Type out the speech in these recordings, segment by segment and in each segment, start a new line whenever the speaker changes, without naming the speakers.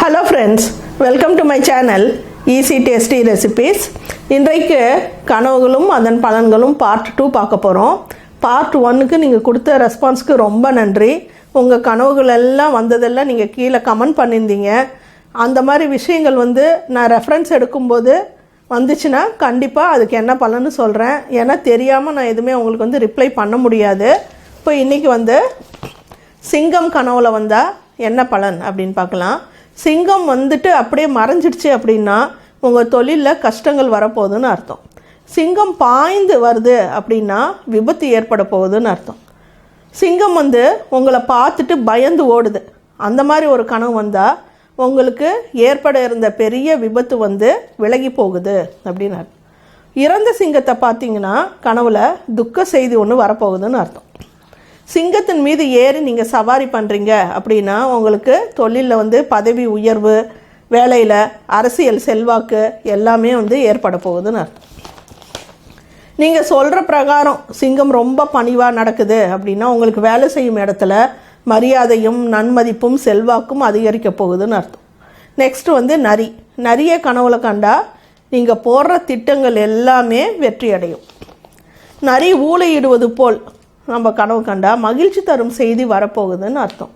Hello friends welcome to my channel easy tasty recipes இன்றைக்கு கனவுகளும் அதன் பலன்களும் பார்ட் டூ பார்க்க போகிறோம் பார்ட் ஒன்னுக்கு நீங்கள் கொடுத்த ரெஸ்பான்ஸ்க்கு ரொம்ப நன்றி. உங்கள் கனவுகள் எல்லாம் வந்ததெல்லாம் நீங்கள் கீழே கமெண்ட் பண்ணியிருந்தீங்க. அந்த மாதிரி விஷயங்கள் வந்து நான் ரெஃபரன்ஸ் எடுக்கும்போது வந்துச்சுன்னா கண்டிப்பாக அதுக்கு என்ன பலன்னு சொல்கிறேன் ஏன்னா தெரியாமல் நான் எதுவுமே உங்களுக்கு வந்து ரிப்ளை பண்ண முடியாது. இப்போ இன்றைக்கி வந்து சிங்கம் கனவுல வந்தால் என்ன பலன் அப்படின்னு பார்க்கலாம். சிங்கம் வந்துட்டு அப்படியே மறைஞ்சிடுச்சு அப்படின்னா உங்கள் தொழிலில் கஷ்டங்கள் வரப்போகுதுன்னு அர்த்தம். சிங்கம் பாய்ந்து வருது அப்படின்னா விபத்து ஏற்பட போகுதுன்னு அர்த்தம். சிங்கம் வந்து உங்களை பார்த்துட்டு பயந்து ஓடுது. அந்த மாதிரி ஒரு கனவு வந்தால் உங்களுக்கு ஏற்பட இருந்த பெரிய விபத்து வந்து விலகி போகுது அப்படின்னு அர்த்தம். இறந்த சிங்கத்தை பார்த்தீங்கன்னா கனவுல துக்க செய்தி ஒன்று வரப்போகுதுன்னு அர்த்தம். சிங்கத்தின் மீது ஏறி நீங்கள் சவாரி பண்ணுறீங்க அப்படின்னா உங்களுக்கு தொழிலில் வந்து பதவி உயர்வு வேலையில் அரசியல் செல்வாக்கு எல்லாமே வந்து ஏற்பட போகுதுன்னு அர்த்தம். நீங்கள் சொல்கிற பிரகாரம் சிங்கம் ரொம்ப பணிவாக நடக்குது அப்படின்னா உங்களுக்கு வேலை செய்யும் இடத்துல மரியாதையும் நன்மதிப்பும் செல்வாக்கும் அதிகரிக்க போகுதுன்னு அர்த்தம். நெக்ஸ்ட் வந்து நரி. நிறைய கனவுல கண்டா நீங்கள் போடுற திட்டங்கள் எல்லாமே வெற்றி அடையும் நரி ஊழையிடுவது போல் நம்ம கனவு கண்டா மகிழ்ச்சி தரும் செய்தி வரப்போகுதுன்னு அர்த்தம்.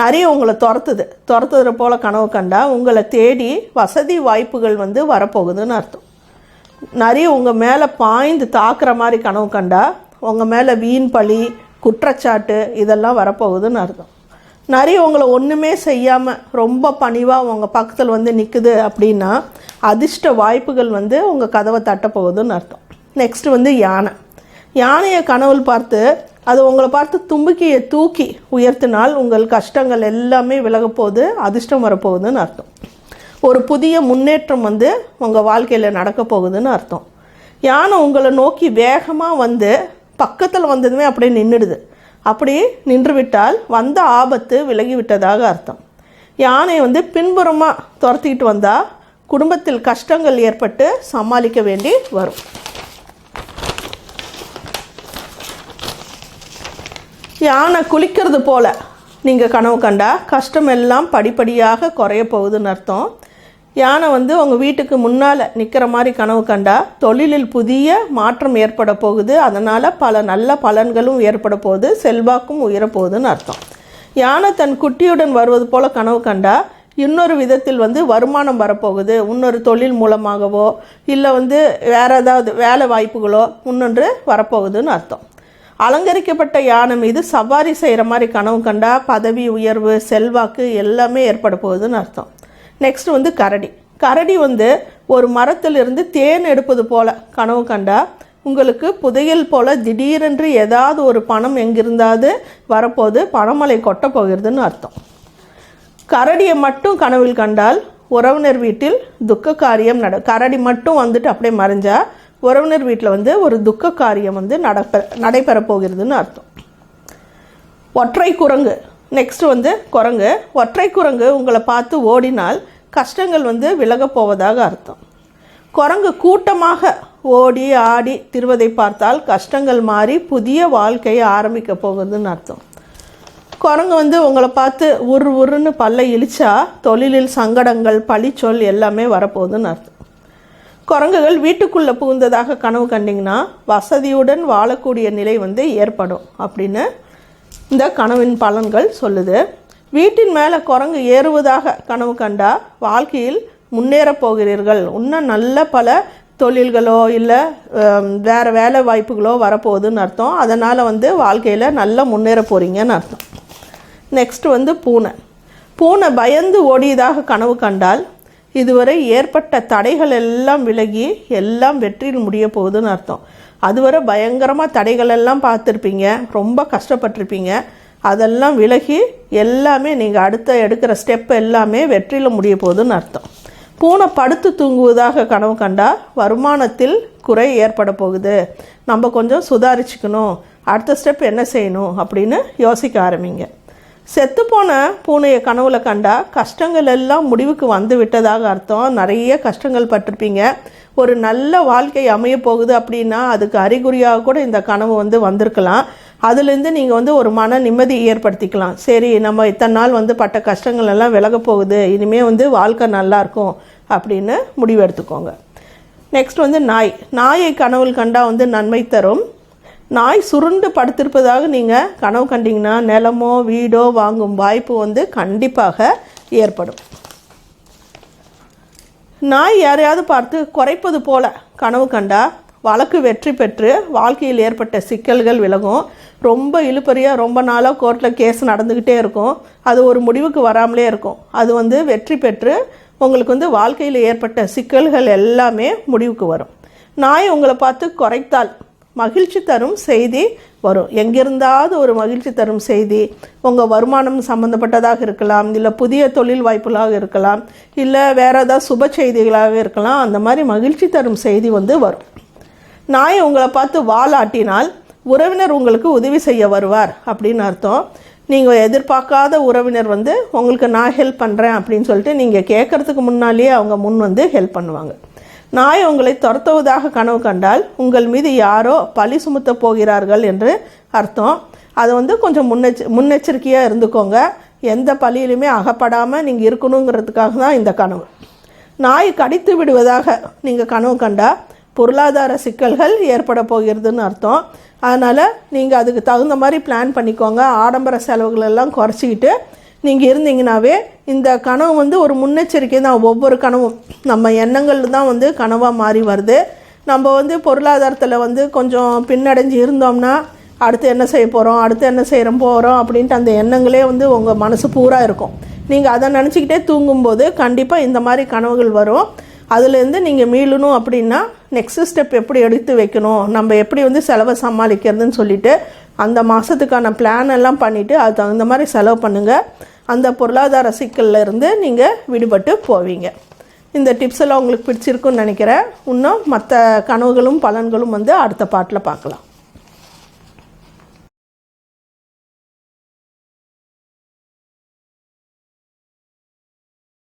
நிறைய உங்களை துரத்துது. துரத்துற போல் கனவு கண்டா உங்களை தேடி வசதி வாய்ப்புகள் வந்து வரப்போகுதுன்னு அர்த்தம். நிறைய உங்கள் மேலே பாய்ந்து தாக்குற மாதிரி கனவு கண்டா உங்கள் மேலே வீண் பழி குற்றச்சாட்டு இதெல்லாம் வரப்போகுதுன்னு அர்த்தம். நிறைய உங்களை ஒன்றுமே செய்யாமல் ரொம்ப பணிவாக உங்கள் பக்கத்தில் வந்து நிற்குது அப்படின்னா அதிர்ஷ்ட வாய்ப்புகள் வந்து உங்கள் கதவை தட்டப்போகுதுன்னு அர்த்தம். நெக்ஸ்ட் வந்து யானை. யானையை கனவுள் பார்த்து அது உங்களை பார்த்து தும்பிக்கையை தூக்கி உயர்த்தினால் உங்கள் கஷ்டங்கள் எல்லாமே விலகப்போகுது அதிர்ஷ்டம் வரப்போகுதுன்னு அர்த்தம். ஒரு புதிய முன்னேற்றம் வந்து உங்கள் வாழ்க்கையில் நடக்க போகுதுன்னு அர்த்தம். யானை உங்களை நோக்கி வேகமாக வந்து பக்கத்தில் வந்ததுமே அப்படியே நின்றுடுது அப்படி நின்று விட்டால் வந்த ஆபத்து விலகி விட்டதாக அர்த்தம். யானை வந்து பின்புறமாக துரத்திக்கிட்டு வந்தால் குடும்பத்தில் கஷ்டங்கள் ஏற்பட்டு சமாளிக்க வேண்டி வரும். யானை குளிக்கிறது போல். நீங்கள் கனவு கண்டா கஷ்டம் எல்லாம் படிப்படியாக குறைய போகுதுன்னு அர்த்தம். யானை வந்து உங்கள் வீட்டுக்கு முன்னால் நிற்கிற மாதிரி கனவு கண்டா தொழிலில் புதிய மாற்றம் ஏற்பட போகுது. அதனால் பல நல்ல பலன்களும் ஏற்பட போகுது. செல்வாக்கும் உயரப்போகுதுன்னு அர்த்தம். யானை தன் குட்டியுடன் வருவது போல் கனவு கண்டா இன்னொரு விதத்தில் வந்து வருமானம் வரப்போகுது. இன்னொரு தொழில் மூலமாகவோ இல்லை வந்து வேறு ஏதாவது வேலை வாய்ப்புகளோ முன்னொன்று வரப்போகுதுன்னு அர்த்தம். அலங்கரிக்கப்பட்ட யானை மீது சவாரி செய்கிற மாதிரி கனவு கண்டா பதவி உயர்வு செல்வாக்கு எல்லாமே ஏற்பட போகுதுன்னு அர்த்தம். நெக்ஸ்ட் வந்து கரடி. கரடி வந்து ஒரு மரத்திலிருந்து தேன் எடுப்பது போல கனவு கண்டா உங்களுக்கு புதையல் போல திடீரென்று ஏதாவது ஒரு பணம் எங்கிருந்தாவது வரப்போது பணமலை கொட்ட போகிறதுன்னு அர்த்தம். கரடியை மட்டும் கனவில் கண்டால் உறவினர் வீட்டில் துக்க காரியம் நட கரடி மட்டும் வந்துட்டு அப்படியே மறைஞ்சால் உறவினர் வீட்டில் வந்து ஒரு துக்க காரியம் வந்து நடப்ப நடைபெற போகிறதுன்னு அர்த்தம். ஒற்றை குரங்கு. நெக்ஸ்ட் வந்து குரங்கு. ஒற்றை குரங்கு உங்களை பார்த்து ஓடினால் கஷ்டங்கள் வந்து விலகப் போவதாக அர்த்தம். குரங்கு கூட்டமாக ஓடி ஆடி திருவதை பார்த்தால் கஷ்டங்கள் மாறி புதிய வாழ்க்கையை ஆரம்பிக்க போகுதுன்னு அர்த்தம். குரங்கு வந்து உங்களை பார்த்து உரு உருன்னு பல்ல இழிச்சா தொழிலில் சங்கடங்கள் பழிச்சொல் எல்லாமே வரப்போகுதுன்னு அர்த்தம். குரங்குகள் வீட்டுக்குள்ளே புகுந்ததாக கனவு கண்டிங்கன்னா வசதியுடன் வாழக்கூடிய நிலை வந்து ஏற்படும் அப்படின்னு இந்த கனவின் பலன்கள் சொல்லுது. வீட்டின் மேலே குரங்கு ஏறுவதாக கனவு கண்டா வாழ்க்கையில் முன்னேறப் போகிறீர்கள். இன்னும் நல்ல பல தொழில்களோ இல்லை வேறு வேலை வாய்ப்புகளோ வரப்போகுதுன்னு அர்த்தம். அதனால் வந்து வாழ்க்கையில் நல்லா முன்னேற போகிறீங்கன்னு அர்த்தம். நெக்ஸ்ட் வந்து பூனை. பூனை பயந்து ஓடியதாக கனவு கண்டால் இதுவரை ஏற்பட்ட தடைகள் எல்லாம் விலகி எல்லாம் வெற்றியில் முடிய போகுதுன்னு அர்த்தம். அதுவரை பயங்கரமாக தடைகள் எல்லாம் பார்த்துருப்பீங்க. ரொம்ப கஷ்டப்பட்டிருப்பீங்க. அதெல்லாம் விலகி எல்லாமே நீங்கள் அடுத்த எடுக்கிற ஸ்டெப் எல்லாமே வெற்றியில் முடிய போகுதுன்னு அர்த்தம். பூனை படுத்து தூங்குவதாக கனவு கண்டா வருமானத்தில் குறை ஏற்பட போகுது. நம்ம கொஞ்சம் சுதாரிச்சுக்கணும். அடுத்த ஸ்டெப் என்ன செய்யணும் அப்படின்னு யோசிக்க ஆரம்பிங்க. செத்துப்போன பூனையை கனவுல கண்டா கஷ்டங்கள் எல்லாம் முடிவுக்கு வந்து விட்டதாக அர்த்தம். நிறைய கஷ்டங்கள் பட்டிருப்பீங்க. ஒரு நல்ல வாழ்க்கை அமைய போகுது அப்படின்னா அதுக்கு அறிகுறியாக கூட இந்த கனவு வந்து வந்திருக்கலாம். அதுலேருந்து நீங்கள் வந்து ஒரு மன நிம்மதி ஏற்படுத்திக்கலாம். சரி நம்ம இத்தனை நாள் வந்து பட்ட கஷ்டங்கள் எல்லாம் விலக போகுது. இனிமேல் வந்து வாழ்க்கை நல்லாயிருக்கும் அப்படின்னு முடிவு எடுத்துக்கோங்க நெக்ஸ்ட் வந்து நாய். நாயை கனவுல் கண்டா வந்து நன்மை தரும். நாய் சுருண்டு படுத்திருப்பதாக நீங்கள் கனவு கண்டிங்கன்னா நிலமோ வீடோ வாங்கும் வாய்ப்பு வந்து கண்டிப்பாக ஏற்படும். நாய் யாரையாவது பார்த்து குறைப்பது போல கனவு கண்டா வழக்கு வெற்றி பெற்று வாழ்க்கையில் ஏற்பட்ட சிக்கல்கள் விலகும். ரொம்ப இழுப்பறியாக ரொம்ப நாளாக கோர்ட்டில் கேஸ் நடந்துக்கிட்டே இருக்கும். அது ஒரு முடிவுக்கு வராமலே இருக்கும். அது வந்து வெற்றி பெற்று உங்களுக்கு வந்து வாழ்க்கையில் ஏற்பட்ட சிக்கல்கள் எல்லாமே முடிவுக்கு வரும். நாய் உங்களை பார்த்து குறைத்தால் மகிழ்ச்சி தரும் செய்தி வரும். எங்கிருந்தாவது ஒரு மகிழ்ச்சி தரும் செய்தி உங்கள் வருமானம் சம்மந்தப்பட்டதாக இருக்கலாம் இல்லை புதிய தொழில் வாய்ப்புகளாக இருக்கலாம் இல்லை வேறு ஏதாவது சுப செய்திகளாக இருக்கலாம் அந்த மாதிரி மகிழ்ச்சி தரும் செய்தி வந்து வரும். நாயை உங்களை பார்த்து வாலாட்டினால் உறவினர் உங்களுக்கு உதவி செய்ய வருவார் அப்படின்னு அர்த்தம். நீங்கள் எதிர்பார்க்காத உறவினர் வந்து உங்களுக்கு நான் ஹெல்ப் பண்ணுறேன் அப்படின்னு சொல்லிட்டு நீங்கள் கேட்குறதுக்கு முன்னாலேயே அவங்க முன் வந்து ஹெல்ப் பண்ணுவாங்க. நாய் உங்களை துரத்துவதாக கனவு கண்டால் உங்கள் மீது யாரோ பழி சுமத்த போகிறார்கள் என்று அர்த்தம். அது வந்து கொஞ்சம் முன்னெச்ச முன்னெச்சரிக்கையாக இருந்துக்கோங்க. எந்த பழியிலுமே அகப்படாமல் நீங்கள் இருக்கணுங்கிறதுக்காக தான் இந்த கனவு. நாய் கடித்து விடுவதாக நீங்கள் கனவு கண்டால் பொருளாதார சிக்கல்கள் ஏற்பட போகிறதுன்னு அர்த்தம். அதனால் நீங்கள் அதுக்கு தகுந்த மாதிரி பிளான் பண்ணிக்கோங்க. ஆடம்பர செலவுகளெல்லாம் குறைச்சிக்கிட்டு நீங்கள் இருந்தீங்கனாவே இந்த கனவு வந்து ஒரு முன்னெச்சரிக்கை தான். ஒவ்வொரு கனவும் நம்ம எண்ணங்கள் தான் வந்து கனவாக மாறி வருது. நம்ம வந்து பொருளாதாரத்தில் வந்து கொஞ்சம் பின்னடைஞ்சு இருந்தோம்னா அடுத்து என்ன செய்ய போகிறோம் அடுத்து என்ன செய்கிறோம் போகிறோம் அப்படின்ட்டு அந்த எண்ணங்களே வந்து உங்கள் மனசு பூரா இருக்கும். நீங்கள் அதை நினச்சிக்கிட்டே தூங்கும்போது கண்டிப்பாக இந்த மாதிரி கனவுகள் வரும். அதுலேருந்து நீங்கள் மீளணும் அப்படின்னா நெக்ஸ்ட் ஸ்டெப் எப்படி எடுத்து வைக்கணும் நம்ம எப்படி வந்து செலவை சமாளிக்கிறதுன்னு சொல்லிட்டு அந்த மாதத்துக்கான பிளான் எல்லாம் பண்ணிவிட்டு அது தகுந்த மாதிரி செலவு பண்ணுங்கள் அந்த பொருளாதார சிக்கலில் இருந்து நீங்கள் விடுபட்டு போவீங்க. இந்த டிப்ஸ் எல்லாம் உங்களுக்கு பிடிச்சிருக்குன்னு நினைக்கிறேன். இன்னும் மற்ற கனவுகளும் பலன்களும் வந்து அடுத்த பாட்டில் பார்க்கலாம்.